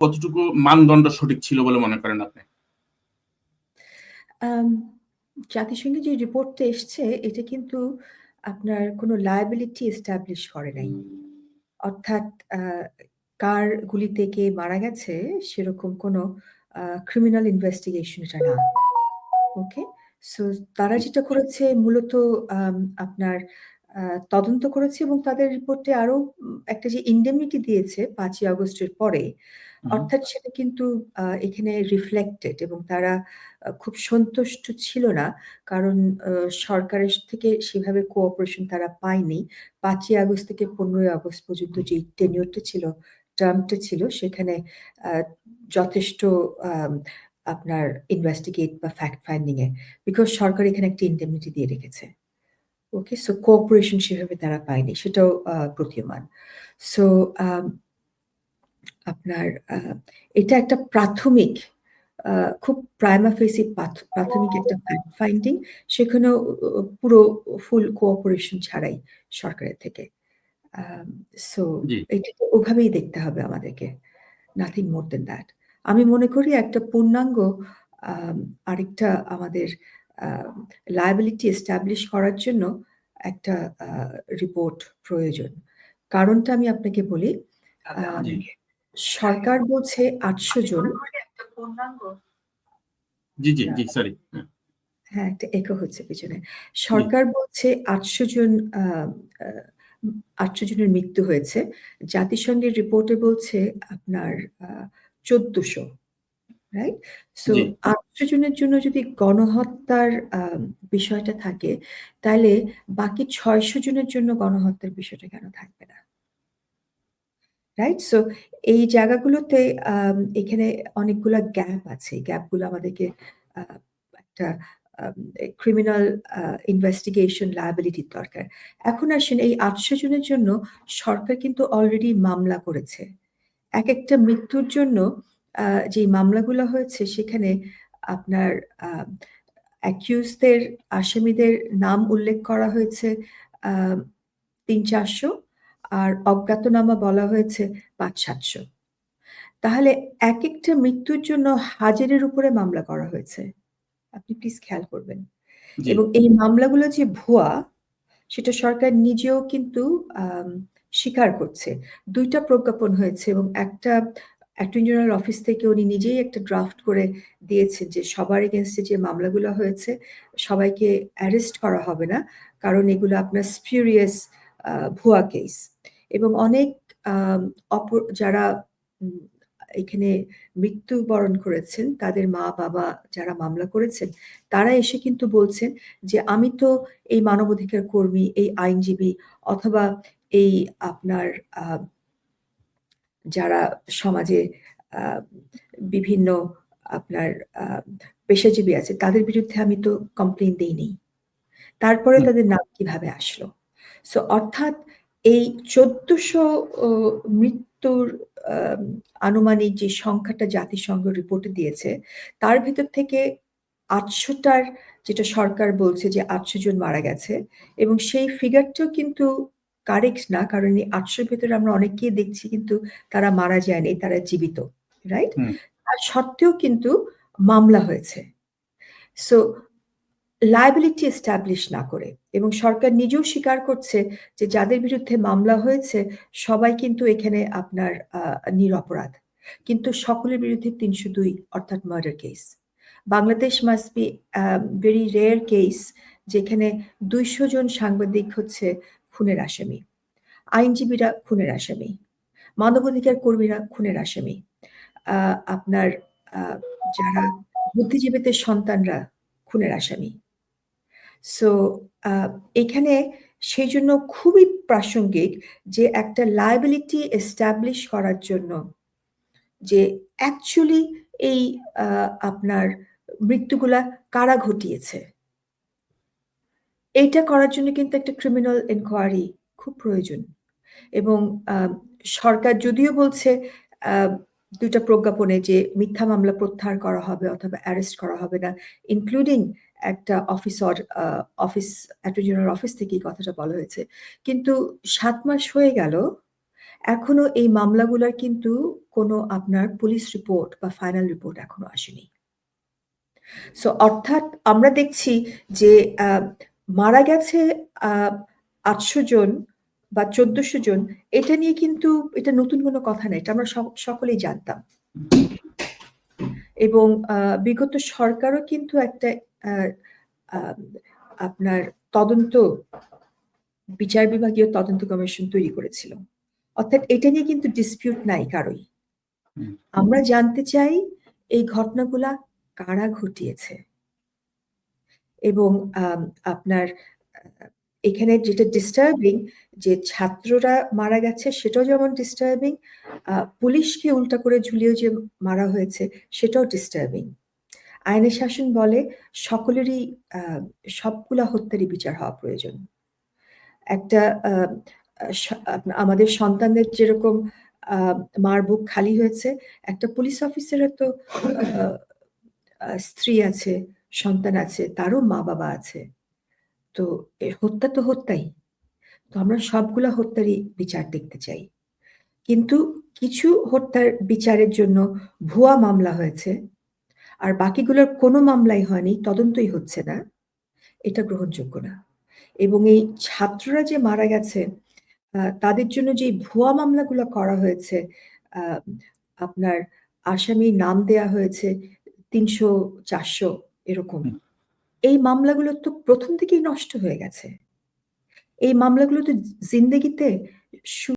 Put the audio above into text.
কতটুকু মানদণ্ড সঠিক ছিল বলে মনে করেন আপনি? জাতিসংঘের যে রিপোর্টটা এসছে এটা কিন্তু আপনার কোনো লায়াবিলিটি এস্টাবলিশ করে নাই। অর্থাৎ কার গুলিতে কে মারা গেছে সেরকম কোনো ক্রিমিনাল ইনভেস্টিগেশন এটা না। ওকে সো তারা যেটা করেছে মূলত আপনার তদন্ত করেছে এবং তাদের রিপোর্টে আরও একটা যে ইন্ডেমনিটি দিয়েছে পাঁচই আগস্টের পরে অর্থাৎ সেটা কিন্তু এখানে রিফ্লেক্টেড এবং তারা খুব সন্তুষ্ট ছিল না। কারণ সরকারের থেকে সেভাবে কোঅপারেশন তারা পায়নি। পাঁচই আগস্ট থেকে পনেরোই আগস্ট পর্যন্ত যে টেনিওরটা ছিল টার্মটা ছিল সেখানে যথেষ্ট আপনার ইনভেস্টিগেট বা ফ্যাক্ট ফাইন্ডিং এ বিকজ সরকার এখানে একটা ইন্ডেমনিটি দিয়ে রেখেছে। ওকে সো কোঅপারেশন সেভাবে তারা পায়নি। সেটাও প্রতীয়মান। সো আপনার এটা একটা প্রাথমিক খুব প্রাইমা ফেসি প্রাথমিক একটা ফাইন্ডিং সেখানেও পুরো ফুল কোঅপারেশন ছাড়াই সরকারের থেকে। সো এটাকে ওভাবেই দেখতে হবে আমাদেরকে। নাথিং মোর দেন দ্যাট আমি মনে করি একটা পূর্ণাঙ্গ আরেকটা আমাদের লায়াবিলিটি এস্টাবলিশ করার জন্য একটা রিপোর্ট প্রয়োজন। কারণটা আমি আপনাকে বলি সরকার বলছে আটশো জন। জি জি জি সরি হ্যাঁ। একটা একো হচ্ছে পিছনে। সরকার বলছে আটশো জন আটশো জনের মৃত্যু হয়েছে। জাতিসংঘের রিপোর্টে বলছে আপনার চোদ্দশো রাইট সো আটশো জনের জন্য যদি গণহত্যার বিষয়টা থাকে তাহলে বাকি ছয়শো জনের জন্য গণহত্যার বিষয়টা কেন থাকবে না? রাইট সো এই জায়গাগুলোতে এখানে অনেকগুলা গ্যাপ আছে। গ্যাপগুলো আমাদেরকে একটা ক্রিমিনাল ইনভেস্টিগেশন লায়াবিলিটির দরকার। এখন আসেন, এই আটশো জনের জন্য সরকার কিন্তু অলরেডি মামলা করেছে। এক একটা মৃত্যুর জন্য যে মামলাগুলো হয়েছে, সেখানে আপনার অ্যাকিউজদের আসামিদের নাম উল্লেখ করা হয়েছে তিন চারশো। আর অজ্ঞাতনামা বলা হয়েছে পাঁচ সাতশো তাহলে এক একটা মৃত্যুর জন্য হাজারের উপরে মামলা করা হয়েছে। আপনি প্লিজ খেয়াল করবেন। এবং এই মামলাগুলো যে ভুয়া সেটা সরকার নিজেও কিন্তু স্বীকার করছে। দুইটা প্রজ্ঞাপন হয়েছে এবং একটা অ্যাটর্নি জেনারেল অফিস থেকে উনি নিজেই একটা ড্রাফট করে দিয়েছেন যে সবার এগেনস্টে যে মামলাগুলো হয়েছে সবাইকে অ্যারেস্ট করা হবে না। কারণ এগুলো আপনার স্পিউরিয়াস ভুয়া কেস এবং অনেক অপর যারা এখানে মৃত্যুবরণ করেছেন তাদের মা বাবা যারা মামলা করেছেন তারা এসে কিন্তু বলছেন যে আমি তো এই মানবাধিকার কর্মী এই আইনজীবী অথবা এই আপনার যারা সমাজে বিভিন্ন আপনার পেশাজীবী আছে তাদের বিরুদ্ধে আমি তো কমপ্লেন দেইনি। তারপরে তাদের নাম কীভাবে আসলো? সো অর্থাৎ এই চোদ্দশো মৃত্যুর আনুমানিক যে সংখ্যাটা জাতিসংঘ রিপোর্টে দিয়েছে তার ভিতর থেকে আটশোটার যেটা সরকার বলছে যে আটশো জন মারা গেছে এবং সেই ফিগারটাও কিন্তু কারেক্ট না কারণ এই আটশোর ভেতরে আমরা অনেককেই দেখছি কিন্তু তারা মারা যায়নি তারা জীবিত রাইট তার সত্ত্বেও কিন্তু মামলা হয়েছে। সো লাইবিলিটি এস্টাবলিশ না করে এবং সরকার নিজেও স্বীকার করছে যে যাদের বিরুদ্ধে মামলা হয়েছে, সবাই কিন্তু এখানে আপনার নিরপরাধ কিন্তু সকলের বিরুদ্ধে তিনশো দুই অর্থাৎ murder case Bangladesh must be very rare case যেখানে দুইশো জন সাংবাদিক হচ্ছে খুনের আসামি। আইনজীবীরা খুনের আসামি। মানবাধিকার কর্মীরা খুনের আসামি। আপনার যারা বুদ্ধিজীবীদের সন্তানরা খুনের আসামি। সো এখানে সেই জন্য খুবই প্রাসঙ্গিক যে একটা লাইবিলিটি এস্টাবলিশ করার জন্য যে অ্যাকচুয়ালি এই আপনার মৃত্যুগুলা কারা ঘটিয়েছে? এইটা করার জন্য কিন্তু একটা ক্রিমিনাল এনকোয়ারি খুব প্রয়োজন। এবং সরকার যদিও বলছে দুইটা প্রজ্ঞাপনে যে মিথ্যা মামলা প্রত্যাহার করা হবে অথবা অ্যারেস্ট করা হবে না ইনক্লুডিং একটা officer office attorney general office থেকে এই কথাটা বলা হয়েছে কিন্তু সাত মাস হয়ে গেল, এখনও এই মামলাগুলার কিন্তু কোনো আপনার পুলিশ রিপোর্ট বা ফাইনাল রিপোর্ট এখনও আসেনি। সো অর্থাৎ আমরা দেখছি যে মারা গেছে আ ৮০০ জন বা চোদ্দশো জন, এটা নিয়ে কিন্তু এটা নতুন কোনো কথা না। এটা আমরা সকলেই জানতাম। এবং বিগত সরকারও কিন্তু একটা আপনার তদন্ত, বিচার বিভাগীয় তদন্ত কমিশন তৈরি করেছিল। অর্থাৎ এটা নিয়ে কিন্তু ডিসপিউট নাই কারোই। আমরা জানতে চাই এই ঘটনাগুলা কারা ঘটিয়েছে? এবং আপনার এখানে যেটা ডিস্টার্বিং যে ছাত্ররা মারা গেছে সেটাও যেমন ডিস্টার্বিং, পুলিশকে উল্টা করে ঝুলিয়ে যে মারা হয়েছে সেটাও ডিস্টার্বিং। আইনের শাসন বলে সকলেরই সবগুলা হত্যারই বিচার হওয়া প্রয়োজন। একটা আমাদের সন্তানদের যেরকম মার বুক খালি হয়েছে, একটা পুলিশ অফিসারের তো স্ত্রী আছে, সন্তান আছে, তারও মা-বাবা আছে। তো হত্যা তো হত্যাই। তো আমরা সবগুলা হত্যারই বিচার দেখতে চাই। কিন্তু কিছু হত্যার বিচারের জন্য ভুয়া মামলা হয়েছে। আর বাকিগুলোর কোনো মামলাই হয়নি, তদন্তই হচ্ছে না। এটা গ্রহণযোগ্য না। এবং এই ছাত্ররা যে মারা গেছে তাদের জন্য যে ভুয়া মামলাগুলো করা হয়েছে, আপনার আসামি নাম দেয়া হয়েছে তিনশো চারশো এরকম। এই মামলাগুলো তো প্রথম থেকেই নষ্ট হয়ে গেছে। এই মামলাগুলো তো জিন্দগিতে